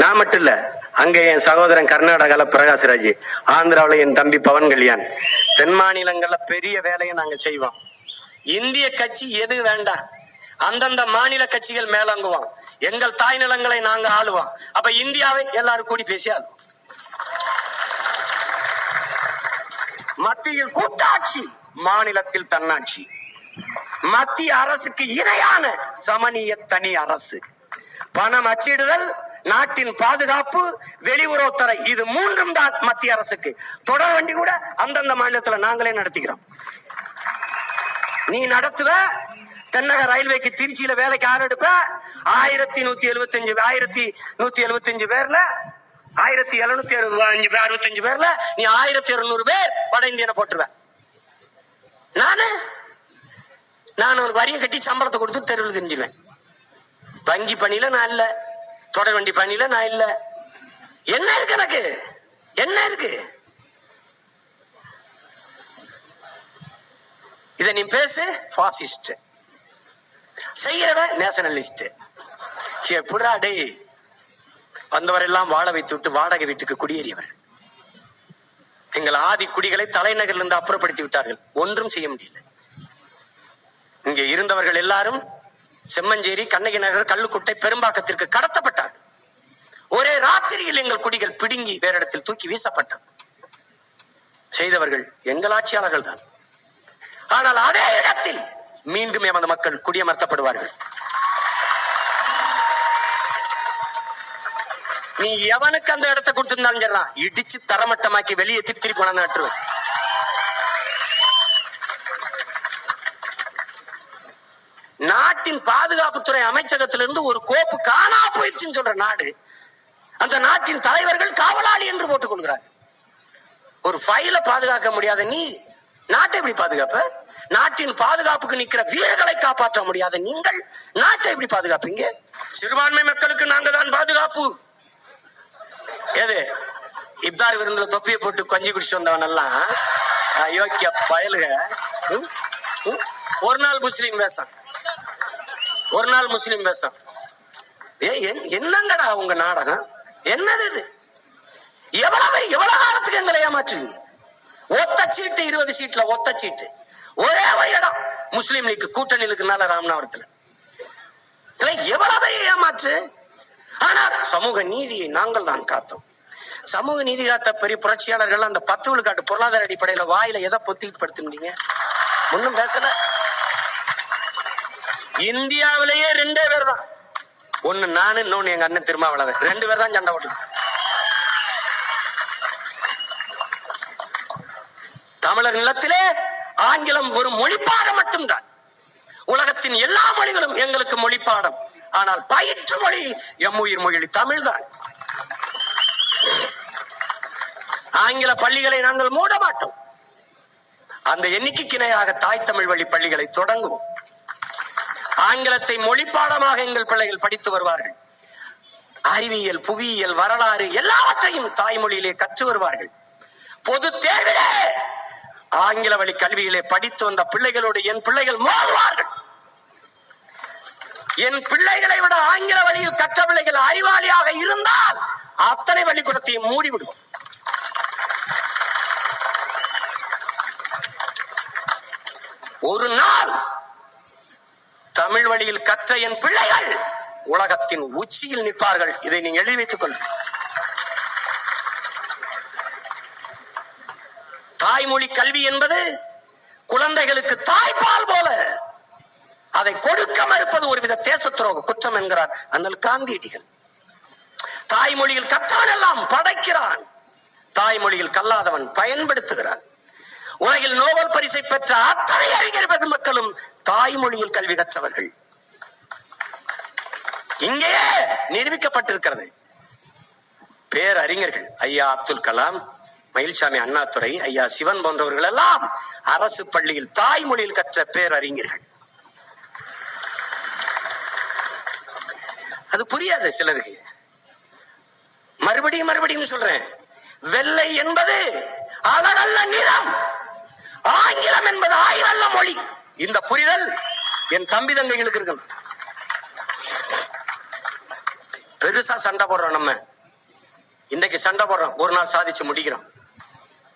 நான் மட்டும் இல்ல அங்க என் சகோதரன் கர்நாடகால பிரகாஷ்ராஜ் ஆந்திராவில என் தம்பி பவன் கல்யாண். தென் மாநிலங்கள்ல பெரிய வேலையை நாங்க செய்வோம். இந்திய கட்சி எது வேண்டாம் அந்தந்த மாநில கட்சிகள் மேலங்குவோம். எங்கள் தாய் நிலங்களை நாங்க ஆளுவோம். அப்ப இந்தியாவை எல்லாரும் கூடி பேசி ஆளுவோம். மத்தியில் கூட்டாட்சி மாநிலத்தில் தன்னாட்சி. மத்திய அரசுக்கு இணையான சமநிய தனி அரசு. பணம் அச்சிடுதல் நாட்டின் பாதுகாப்பு வெளியுறவுத்துறை இது மூன்றும் தான் மத்திய அரசுக்கு. தொடர் வண்டி கூட அந்தந்த மாநிலத்துல நாங்களே நடத்திக்கிறோம். நீ நடத்துவ தென்னக ரயில்வேக்கு திருச்சியில வேலைக்கு ஆறு எடுப்ப ஆயிரத்தி நூத்தி எழுபத்தி அஞ்சு ஆயிரத்தி நூத்தி எழுபத்தி அஞ்சு பேர்ல ஆயிரத்தி எழுநூத்தி அறுபத்தஞ்சு அறுபத்தஞ்சு பேர்ல நீ ஆயிரத்தி இருநூறு பேர் வட இந்தியனை போட்டுருவ. நானு? நான் ஒரு வரியை கட்டி சம்பளத்தை கொடுத்து தெருவில் தெரிஞ்சுவேன் வங்கி பணியில நான் இல்ல. தொடர் வண்டி பணியில நான் இல்ல. என்ன இருக்கு எனக்கு? என்ன இருக்கு? இத நீ பேசு. பாசிஸ்ட் செய்யறவன் நேஷனலிஸ்ட் எப்படா டேய். வந்தவரெல்லாம் வாழ வைத்து விட்டு வாடகை வீட்டுக்கு குடியேறியவர். எங்கள் ஆதி குடிகளை தலைநகரிலிருந்து அப்புறப்படுத்தி விட்டார்கள். ஒன்றும் செய்ய முடியல. இங்கே இருந்தவர்கள் எல்லாரும் செம்மஞ்சேரி கண்ணகி நகர் கள்ளுக்குட்டை பெரும்பாக்கத்திற்கு கடத்தப்பட்டார் ஒரே ராத்திரியில் எங்கள் குடிகள் பிடுங்கி வேற இடத்தில் தூக்கி வீசப்பட்டது. செய்தவர்கள் எங்கள் ஆட்சியாளர்கள் தான். ஆனால் அதே இடத்தில் மீண்டும் எமது மக்கள் குடியமர்த்தப்படுவார்கள். நீ எவனுக்கு அந்த இடத்தை கொடுத்திருந்தாலும் சரிதான் இடிச்சு தரமட்டமாக்கி வெளியே திருப்பி கொண்டாந்து நட்டுருவேன் நாட்டின் பாதுகாப்புத்துறை அமைச்சகத்திலிருந்து ஒரு கோப்பு காணா போயிடுச்சுன்னு சொல்ற நாடு அந்த நாட்டின் தலைவர்கள் காவலாளி என்று போட்டுக் கொள்கிறார். ஒரு ஃபைல பாதுகாக்க முடியாத நீ நாட்டை எப்படி பாதுகாப்ப? நாட்டின் பாதுகாப்புக்கு நிக்கிற வீரர்களை காப்பாற்ற முடியாத நீங்கள் நாட்டை எப்படி பாதுகாப்பீங்க? சிறுபான்மை மக்களுக்கு நாங்க தான் பாதுகாப்பு. எது? இப்தார் விருந்துல தொப்பியை போட்டு கொஞ்சி குடிச்சு வந்தவன் எல்லாம் அயோக்கிய பயலுக. ஒரு நாள் முஸ்லீம் வேஷம். ஒரு நாள் முஸ்லீம் வேஷம். என்- என்னங்கடா உங்க நாடகம்? என்னது இது? எவ்வளவு எவ்வளவு காலத்துக்கு எங்களை ஏமாற்றுவீங்க? ஒத்த சீட்டு இருபது சீட்ல ஒத்த சீட்டு. ஒரே இடம். முஸ்லீம் லீக் கூட்டணி இருக்குனால ராமநாதபுரத்துல. எவ்வளவு ஏமாற்று? ஆனால் சமூக நீதியை நாங்கள் தான் காத்தோம். சமூக நீதி காத்த பெரிய புரட்சியாளர்கள் அந்த பத்து விழுக்காட்டு பொருளாதார அடிப்படையில வாயில எதை பொத்திப்படுத்த முடியுங்க? ஒன்னும் பேசல. இந்தியாவிலேயே ரெண்டே பேர் தான் ஒண்ணு நானு இன்னொன்னு எங்க அண்ணன் திருமாவளவன். ரெண்டு பேர் தான் சண்டை ஓட்டு தமிழர் நிலத்திலே ஆங்கிலம் ஒரு மொழிப்பாடம் மட்டும்தான். உலகத்தின் எல்லா மொழிகளும் எங்களுக்கு மொழிப்பாடம். ஆனால் பயிற்று மொழி எம் உயிர் மொழி தமிழ்தான். ஆங்கில பள்ளிகளை நாங்கள் மூட மாட்டோம் அந்த எண்ணிக்கைக்கு இணையாக தாய் தமிழ் வழி பள்ளிகளை தொடங்குவோம். ஆங்கிலத்தை மொழிப்பாடமாக எங்கள் பிள்ளைகள் படித்து வருவார்கள். அறிவியல் புவியியல் வரலாறு எல்லாவற்றையும் தாய்மொழியிலே கற்று வருவார்கள். பொது தேர்விலே ஆங்கில வழி கல்வியிலே படித்து வந்த பிள்ளைகளோடு என் பிள்ளைகள் மோதுவார்கள். என் பிள்ளைகளை விட ஆங்கில வழியில் கற்ற பிள்ளைகள் அறிவாளியாக இருந்தால் அத்தனை பள்ளிக்கூடத்தையும் மூடிவிடும் ஒரு நாள் தமிழ் வழியில் கற்ற என் பிள்ளைகள் உலகத்தின் உச்சியில் நிற்பார்கள். இதை நீங்க எழுதி வைத்துக் கொள்ளுங்கள் தாய்மொழி கல்வி என்பது குழந்தைகளுக்கு தாய்ப்பால் போல. அதை கொடுக்க மறுப்பது ஒருவித தேச துரோக குற்றம் என்கிறார் அண்ணல் காந்தியடிகள். தாய்மொழியில் கற்றான் எல்லாம் படைக்கிறான். தாய்மொழியில் கல்லாதவன் பயன்படுத்துகிறான். உலகில் நோபல் பரிசை பெற்ற அத்தனை அறிஞர் பெருமக்களும் தாய்மொழியில் கல்வி கற்றவர்கள். இங்கேயே நிரூபிக்கப்பட்டிருக்கிறது. பேரறிஞர்கள் ஐயா அப்துல் கலாம் மயில்சாமி அண்ணாதுரை ஐயா சிவன் போன்றவர்கள் எல்லாம் அரசு பள்ளியில் தாய்மொழியில் கற்ற பேரறிஞர்கள். அது புரியாது சிலருக்கு. மறுபடியும் மறுபடியும் சொல்றேன். வெள்ளை என்பது அழகல்ல நிறம். ஆங்கிலம் என்பது ஆய்வல்ல மொழி. இந்த புரிதல் என் தம்பி தங்கைகளுக்கு இருக்கணும். பெருசா சண்டை போடுறோம் நம்ம. இன்னைக்கு சண்டை போடுறோம். ஒரு நாள் சாதிச்சு முடிக்கிறோம்.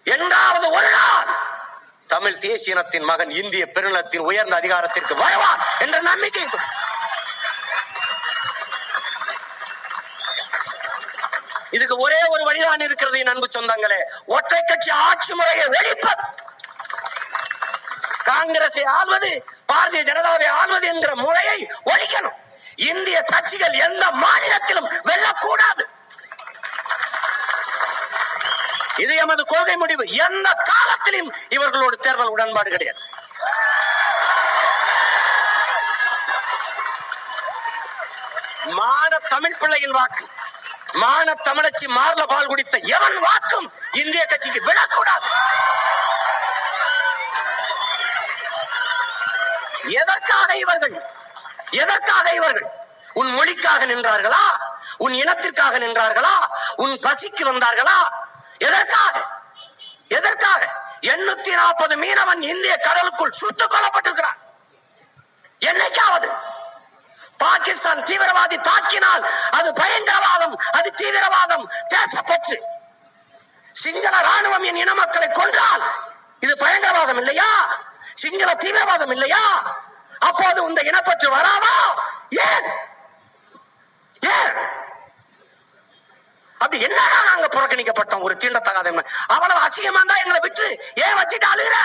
என்றாவது ஒரு நாள் தமிழ் தேசிய இனத்தின் மகன் இந்திய பெருநிலத்தின் உயர்ந்த அதிகாரத்திற்கு வருவான் என்ற நம்பிக்கை. இதுக்கு ஒரே ஒரு வழிதான் இருக்கிறது என் அன்பு சொந்தங்களே. ஒற்றை கட்சி ஆட்சி முறையை ஒழிப்பது காங்கிரஸை ஆள்வது பாரதிய ஜனதாவை ஆள்வது என்கிற முறையை ஒழிக்கணும். இந்திய கட்சிகள் எந்த மாநிலத்திலும் வெல்லக்கூடாது. இது எமது கொள்கை முடிவு. எந்த காலத்திலும் இவர்களோடு தேர்தல் உடன்பாடு கிடையாது. மான தமிழ் பிள்ளையின் வாக்கு. மான தமிழச்சி மார்ல பால் குடித்த எவன் வாக்கும் இந்திய கட்சிக்கு விளக்கும் எதற்காக இவர்கள்? உன் மொழிக்காக நின்றார்களா? உன் இனத்திற்காக நின்றார்களா? உன் பசிக்கு வந்தார்களா? எதற்காக? எதற்காக? எண்ணூத்தி நாற்பது மீனவன் இந்திய கடலுக்குள் சுட்டுக் கொல்லப்பட்டிருக்கிறான். என்னைக்காவது? பாகிஸ்தான் தீவிரவாதி தாக்கினால் அது பயங்கரவாதம் அது தீவிரவாதம் தேசப்பற்று. சிங்கள ராணுவம் என் இன மக்களை கொன்றால் இது பயங்கரவாதம் இல்லையா? சிங்கள தீவிரவாதம் இல்லையா? அப்போது இந்த இனப்பற்று வராத அப்படி என்னடா நாங்க புறக்கணிக்கப்பட்டோம்? ஒரு தீண்டத்தகாத அவ்வளவு அசிங்கமா இருந்தா எங்களை விட்டு ஏன் வச்சுட்டு அழுகிற?